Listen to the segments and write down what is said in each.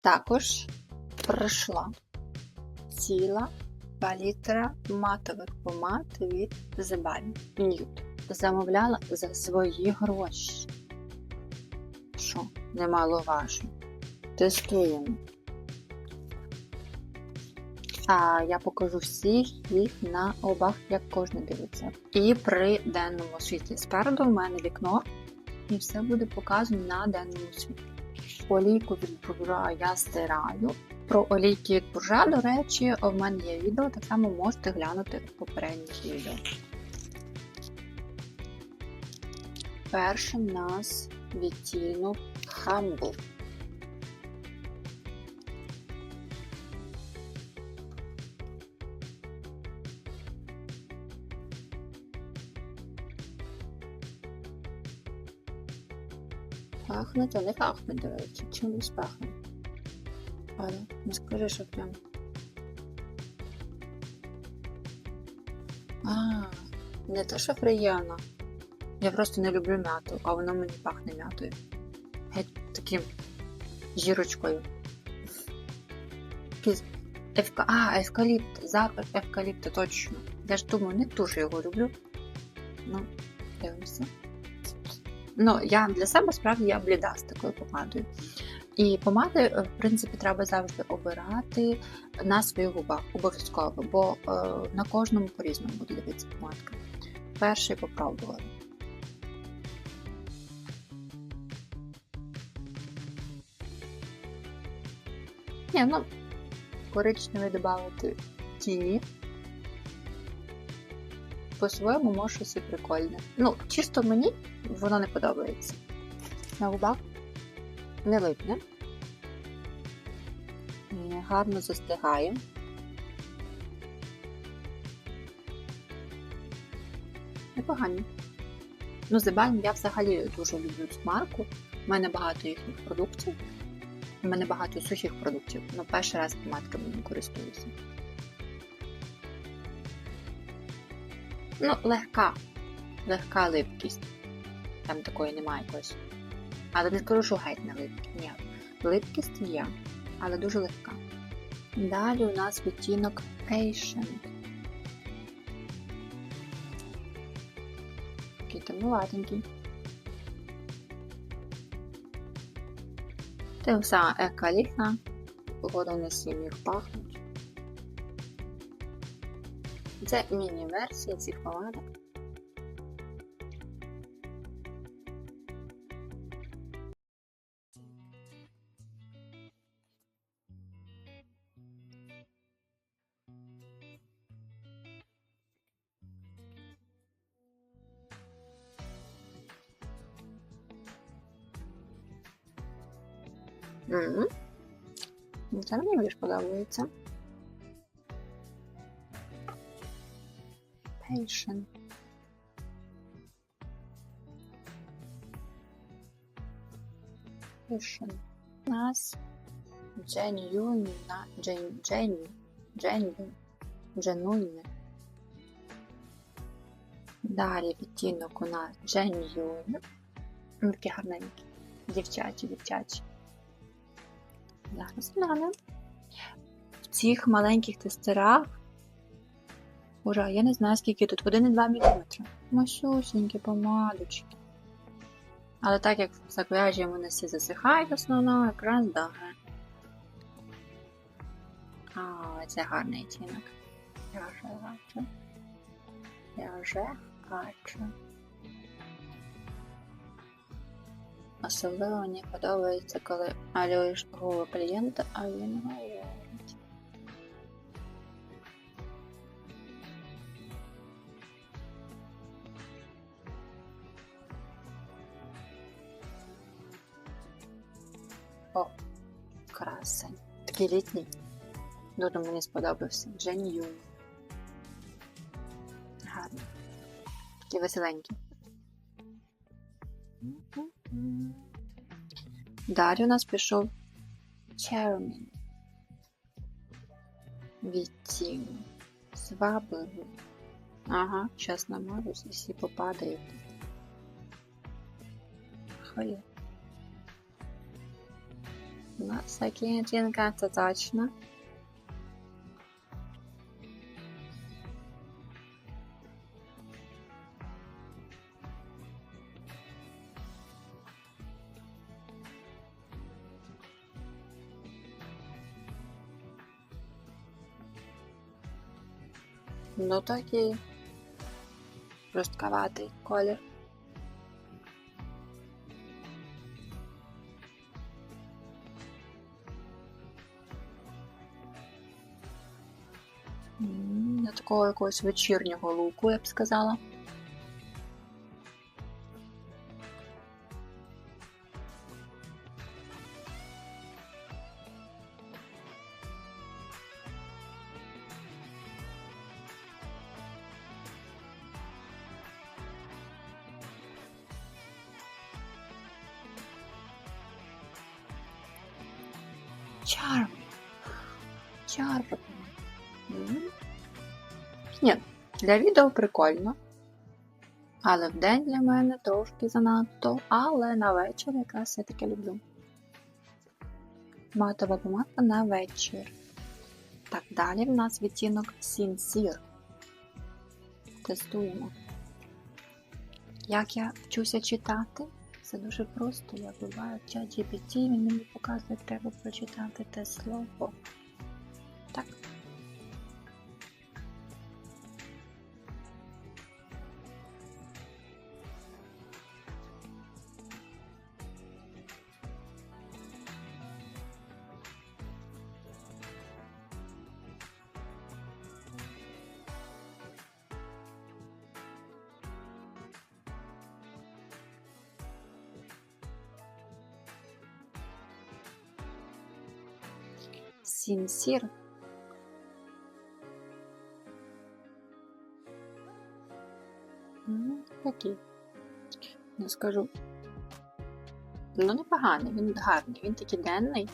Також прийшла ціла палітра матових помад від The Balm Nude. Замовляла за свої гроші. Що, немаловажно. Тестуємо. А я покажу всіх їх на обах, як кожен дивиться. І при денному світлі. Спереду в мене вікно, і все буде показано на денному світлі. Олійку від буржуа я стираю. Про олійки від буржуа, до речі, в мене є відео, так само можете глянути в попередніх відео. Першим нас відтінок Humble. Пахне, то не пахне, до речі. Чимось пахне. Але не скажи, що прям. А, не те, що приємно. Я просто не люблю м'яту, а воно мені пахне м'ятою. Геть таким жірочкою. Евка... А, евкаліпт, запах евкаліпту, точно. Я ж думаю, не дуже його люблю. Ну, дивимося. Ну, я для себе справді я бліда з такою помадою. І помади, е, в принципі, треба завжди обирати на своїх губах, обов'язково, бо е, на кожному по-різному буде дивитися помадка. Перший попробували. Ні, ну, коричневий додати тіні. По-своєму може щось і прикольне. Ну, чисто мені воно не подобається. На губах не липне. Гарно застигає. Непогані. Ну, Зебаль я взагалі дуже люблю цю марку. У мене багато їхніх продуктів. У мене багато сухих продуктів. Ну, перший раз помадками не користуюся. Ну, легка. Легка липкість. Там такої немає якось. Але не скажу, що геть не липкість. Ні. Липкість є, але дуже легка. Далі у нас відтінок Patient. Такий темнуватенький. Це вся екалітна. Погода не всім їх пахнуть. Це міні-версія цих помадок. Мгм. Ну, Це мені більш подобається. Patient. Patient. У нас genuine, gen, gen, genuine, genuine. Далі відтінок у нас genuine. Такі гарненькі. Дівчачі, дівчачі. Зараз глянемо. В цих маленьких тестерах. Ура, я не знаю, скільки тут 1,2 мм. Масюсенькі помадочки. Але так як в вони всі засихають основно, якраз добре. А, це гарний тінок. Я вже бачу. Я вже бачу. Особливо мені подобається, коли малюєш губи клієнта, а він говорить. О, красень. Такий літній. Дуже мені сподобався. Джені Юн. Гарно. Такі веселенькі. Далі у нас пішов Чермін. Відтінок. Свабливий. Ага, зараз намажусь і всі попадають. Хай. Ну, Сакінченка, це точно. Ну такий жорстковатий колір. Для такого якогось вечірнього луку, я б сказала. Charm. Charm. Ні, для відео прикольно. Але вдень для мене трошки занадто, але на вечір якраз я таке люблю. Матова помадка на вечір. Так, далі в нас відтінок Sincere. Тестуємо. Як я вчуся читати? Це дуже просто. Я буваю в чат GPT, він мені показує, треба прочитати те слово. Так. Sincere. Ну, такий. Не скажу. Ну, непоганий, він гарний. Він такий денний.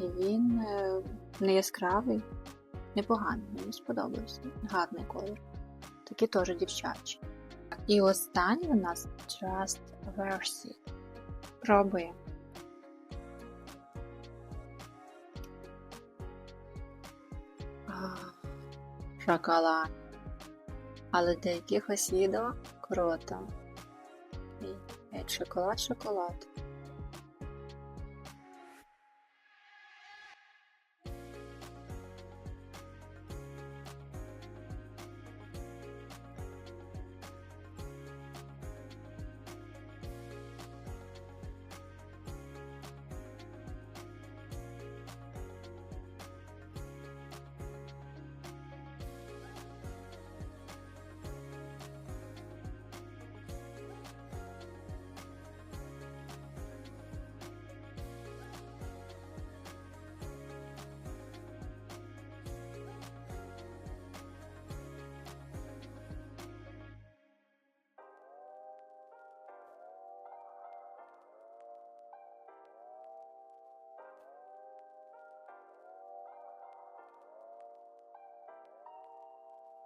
І він е, не яскравий. Непоганий, мені сподобався. Гарний колір. Такий теж дівчачий. І останній у нас Trust Versi. Пробуємо. Шоколад. Але для якихось відео круто. Геть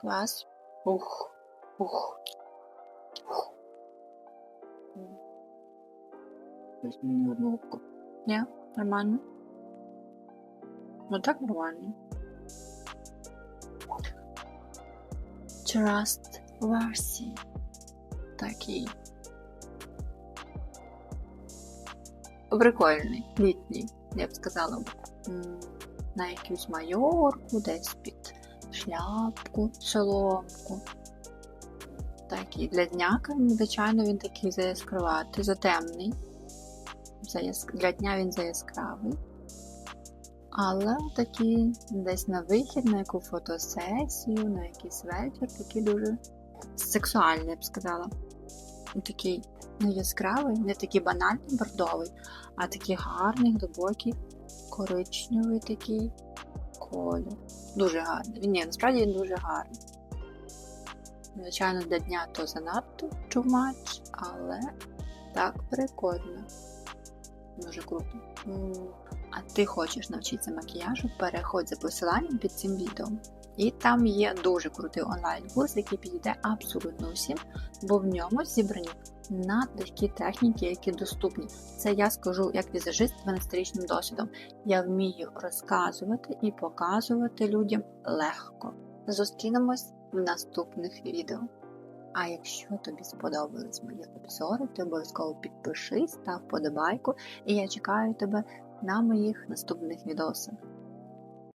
шоколад, шоколад. Клас. Ух. Ух. Ух. М. Візьму одну. Ні, нормально. Ну так нормально. Trust Worthy. Такий. Прикольний, літній, я б сказала. На якусь майорку, десь під шляпку, соломку. Такий для дняка, звичайно, він такий заяскраватий, затемний. Для дня він заяскравий. Але такий десь на вихід, на яку фотосесію, на якийсь вечір, такий дуже сексуальний, я б сказала. Такий не яскравий, не такий банальний бордовий, а такий гарний, глибокий, коричневий такий колір. Дуже гарний. Він ні, насправді він дуже гарний. Звичайно, для дня то занадто чумач, але так прикольно. Дуже круто. А ти хочеш навчитися макіяжу? Переходь за посиланням під цим відео. І там є дуже крутий онлайн-курс, який підійде абсолютно усім, бо в ньому зібрані надлегкі техніки, які доступні. Це я скажу як візажист з 12-річним досвідом. Я вмію розказувати і показувати людям легко. Зустрінемось в наступних відео. А якщо тобі сподобались мої обзори, ти обов'язково підпишись, став подобайку, і я чекаю тебе на моїх наступних відосах.